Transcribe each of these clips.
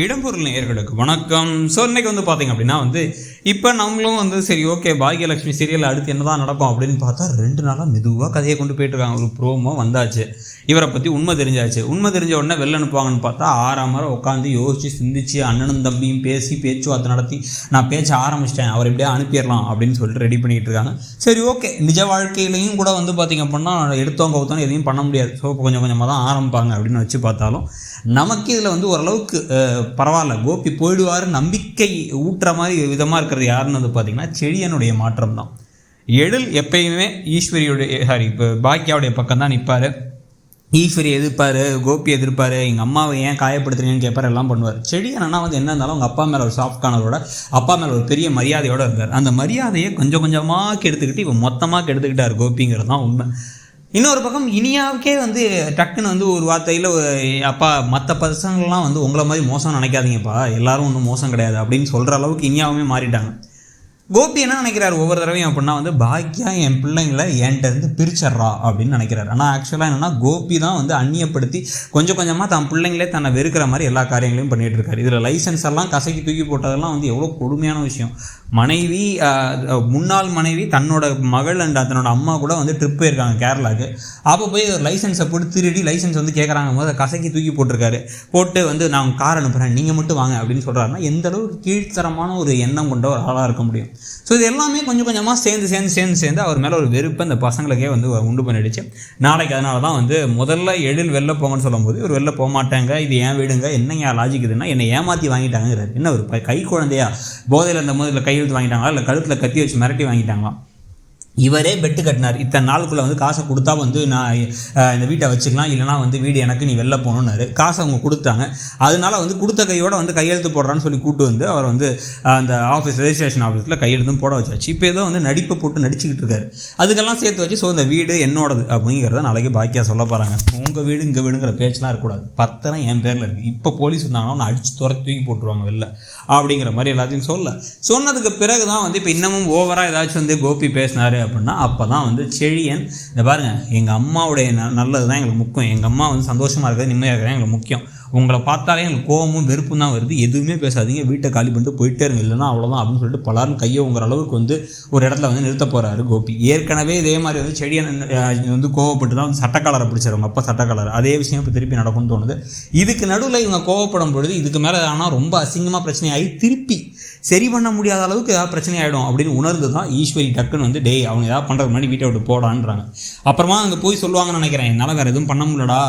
இடம்பொருள் நேயர்களுக்கு வணக்கம். ஸோ இன்னைக்கு வந்து பார்த்தீங்க அப்படின்னா வந்து இப்போ நம்மளும் வந்து சரி ஓகே பாக்யலட்சுமி சீரியல் அடுத்து என்னதான் நடக்கும் அப்படின்னு பார்த்தா ரெண்டு நாளாக மெதுவாக கதையை கொண்டு போயிட்டுருக்காங்க ஒரு ப்ரோமோ வந்தாச்சு. இவரை பற்றி உண்மை தெரிஞ்சாச்சு. உண்மை தெரிஞ்ச உடனே வெளில அனுப்புவாங்கன்னு பார்த்தா ஆறாம் மரம் உட்காந்து யோசிச்சு சிந்திச்சு அண்ணனும் தம்பியும் பேசி பேச்சுவார்த்தை நடத்தி நான் பேச்ச ஆரம்பிச்சிட்டேன் அவர் இப்படியே அனுப்பிடலாம் அப்படின்னு சொல்லிட்டு ரெடி பண்ணிட்டு இருக்காங்க. சரி ஓகே நிஜ வாழ்க்கையிலையும் கூட வந்து பார்த்திங்க அப்படின்னா எடுத்தவங்க கவுத்தவங்க எதையும் பண்ண முடியாது. ஸோ கொஞ்சம் கொஞ்சமாக தான் ஆரம்பிப்பாங்க அப்படின்னு வச்சு பார்த்தாலும் நமக்கு இதில் வந்து ஓரளவுக்கு பரவாயில்ல கோபி போயிடுவார் நம்பிக்கை ஊட்டுற மாதிரி விதமாக இருக்கிறது யாருன்னு வந்து பார்த்தீங்கன்னா செழியனுடைய மாற்றம் தான் எழில் எப்பயுமே ஈஸ்வரியுடைய சாரி இப்போ பாக்கியாவுடைய பக்கம் தான் நிற்பார் ஈஸ்வரி எதிர்ப்பார் கோபி எதிர்ப்பார் எங்கள் அம்மாவை ஏன் காயப்படுத்துறீங்கன்னு கேட்பார் எல்லாம் பண்ணுவார். செடியன் அண்ணா வந்து என்ன இருந்தாலும் அவங்க அப்பா மேலே ஒரு சாஃப்ட் கார்னரோட அப்பா மேலே ஒரு பெரிய மரியாதையோடு இருந்தார். அந்த மரியாதையை கொஞ்சம் கொஞ்சமாக கெடுத்துக்கிட்டு இப்போ மொத்தமாக கெடுத்துக்கிட்டார் கோபிங்கிறது தான் உண்மை. இன்னொரு பக்கம் இனியாவுக்கே வந்து டக்குன்னு வந்து ஒரு வார்த்தையில் அப்பா மற்ற பசங்கள்லாம் வந்து உங்களை மாதிரி மோசம் நினைக்காதீங்கப்பா. எல்லாரும் ஒன்றும் மோசம் கிடையாது அப்படின்னு சொல்கிற அளவுக்கு இனியாவுமே மாறிட்டாங்க. கோபி என்ன நினைக்கிறார் ஒவ்வொரு தடவையும் அப்படின்னா வந்து பாக்கியா என் பிள்ளைங்களை என்கிட்ட இருந்து பிரிச்சிட்றா அப்படின்னு நினைக்கிறார். ஆனால் ஆக்சுவலாக என்னென்னா கோபி தான் வந்து அந்நியப்படுத்தி கொஞ்சம் கொஞ்சமாக தன் பிள்ளைங்களே தன்னை வெறுக்கிற மாதிரி எல்லா காரியங்களையும் பண்ணிகிட்டு இருக்காரு. இதில் லைசன்ஸ் எல்லாம் கசக்கி தூக்கி போட்டதெல்லாம் வந்து எவ்வளோ கொடுமையான விஷயம். மனைவி முன்னாள் மனைவி தன்னோட மகள் அண்ட் தன்னோட அம்மா கூட வந்து ட்ரிப் போயிருக்காங்க கேரளாவுக்கு. அப்போ போய் ஒரு லைசன்ஸை போட்டு திருடி லைசன்ஸ் வந்து கேட்குறாங்க போது அதை கசக்கி தூக்கி போட்டிருக்காரு. போட்டு வந்து நான் கார் அனுப்புகிறேன் நீங்கள் மட்டும் வாங்க அப்படின்னு சொல்கிறாருன்னா எந்த அளவுக்கு கீழ்த்தரமான ஒரு எண்ணம் கொண்ட ஒரு ஆளாக இருக்க முடியும். ஸோ இது எல்லாமே கொஞ்சம் கொஞ்சமாக சேர்ந்து சேர்ந்து சேர்ந்து சேர்ந்து அவர் மேலே ஒரு வெறுப்பு அந்த பசங்களுக்கே வந்து உண்டு பண்ணிடுச்சு. நாளைக்கு அதனால தான் வந்து முதல்ல எழில் வெளில போங்கன்னு சொல்லும்போது இவர் வெளில போக மாட்டாங்க இது ஏன் வீடுங்க என்னங்க லாஜிக் இதுன்னா என்னை ஏமாற்றி வாங்கிட்டாங்கிறார் என்ன ஒரு ப- கை குழந்தையா போதையில் இருந்த போது இல்லை கையெழுத்து வாங்கிட்டாங்களா? இல்லை கழுத்தில் கத்தி வச்சு மிரட்டி வாங்கிட்டாங்களா? இவரே பெட்டு கட்டினார். இத்தனை நாளுக்குள்ளே வந்து காசை கொடுத்தா வந்து நான் இந்த வீட்டை வச்சுக்கலாம் இல்லைனா வந்து வீடு எனக்கு நீ வெளில போகணுன்னாரு காசை அவங்க கொடுத்தாங்க. அதனால வந்து கொடுத்த கையோட வந்து கையெழுத்து போடுறான்னு சொல்லி கூட்டு வந்து அவர் வந்து அந்த ஆஃபீஸ் ரெஜிஸ்ட்ரேஷன் ஆஃபீஸில் கையெழுத்தும் போட வச்சாச்சு. இப்போ ஏதோ வந்து நடிப்பை போட்டு நடிச்சுக்கிட்டு இருக்காரு. அதுக்கெல்லாம் சேர்த்து வச்சு ஸோ இந்த வீடு என்னோடது அப்படிங்கிறத நாளைக்கு பாக்கியாக சொல்ல போகிறாங்க உங்கள் வீடு இங்கே வீடுங்கிற பேச்செலாம் இருக்கக்கூடாது. பத்திரம் என் பேரில் இருக்குது இப்போ போலீஸ் வந்தாங்கன்னா நான் அடிச்சு துறை தூக்கி போட்டுருவாங்க வெளில. அப்படிங்கிற மாதிரி எல்லாத்தையும் சொல்ல. சொன்னதுக்கு பிறகு தான் வந்து இப்போ இன்னமும் ஓவராக ஏதாச்சும் வந்து கோபி பேசினார். அப்படின்னா அப்போ தான் வந்து செழியன் இந்த பாருங்கள் எங்கள் அம்மாவுடைய ந நல்லது தான் எங்களுக்கு முக்கியம். எங்கள் அம்மா வந்து சந்தோஷமாக இருக்கிறது நிம்மதியாக இருக்கிறது எங்களுக்கு முக்கியம். உங்களை பார்த்தாலே எங்களுக்கு கோவமும் வெறுப்பும் தான் வருது. எதுவுமே பேசாதீங்க வீட்டை காலி பண்ணிட்டு போயிட்டே இருங்க. இல்லைன்னா அவ்வளோதான் அப்படின்னு சொல்லிட்டு பலரும் கையை உங்கிற அளவுக்கு வந்து ஒரு இடத்துல வந்து நிறுத்த போகிறாரு கோபி. ஏற்கனவே இதே மாதிரி வந்து செடியன் வந்து கோவப்பட்டு தான் வந்து சட்டக்காலரை பிடிச்சிருவாங்க அப்போ சட்டக்காலர். அதே விஷயம் இப்போ திருப்பி நடக்கும்னு தோணுது. இதுக்கு நடுவில் இவங்க கோவப்படும் பொழுது இதுக்கு மேலே ஆனால் ரொம்ப அசிங்கமாக பிரச்சனையாகி திருப்பி சரி பண்ண முடியாத அளவுக்கு ஏதாவது பிரச்சனை ஆகிடும் அப்படின்னு உணர்ந்து தான் ஈஸ்வரி டக்குன்னு வந்து டேய் அவங்க ஏதாவது பண்ணுறது முன்னாடி வீட்டை விட்டு போடான்றாங்க. அப்புறமா அங்கே போய் சொல்லுவாங்கன்னு நினைக்கிறேன் என்னால் வேறு எதுவும் பண்ண முடியலடா.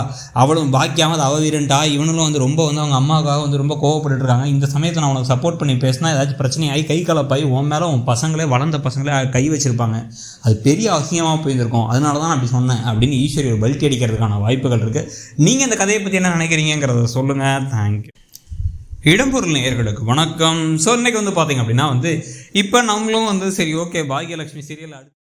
அவளும் பாக்கியாமல் அவள் வீரன்டா இவனும் வந்து ரொம்ப வந்து அவங்க அம்மாவுக்காக வந்து ரொம்ப கோவப்பட்டுட்டு இருக்காங்க இந்த சமயத்தை நான் உனக்கு சப்போர்ட் பண்ணி பேசினா ஏதாச்சும் பிரச்சனையாகி கை கலப்பாகி உன் மேலே உன் பசங்களே வளர்ந்த பசங்களே கை வச்சிருப்பாங்க. அது பெரிய அவசியமாக போயிருந்திருக்கும். அதனால தான் நான் அப்படி சொன்னேன். அப்படின்னு ஈஸ்வரி ஒரு பல்ட்டி அடிக்கிறதுக்கான வாய்ப்புகள் இருக்குது நீங்கள் இந்த கதையை பற்றி என்ன நினைக்கிறீங்கிறத சொல்லுங்கள் தேங்க்யூ இடம்பொருள் நேயர்களுக்கு வணக்கம். ஸோ இன்னைக்கு வந்து பார்த்தீங்க அப்படின்னா வந்து இப்போ நம்மளும் வந்து சரி ஓகே பாகியலட்சுமி சீரியல் அடுத்து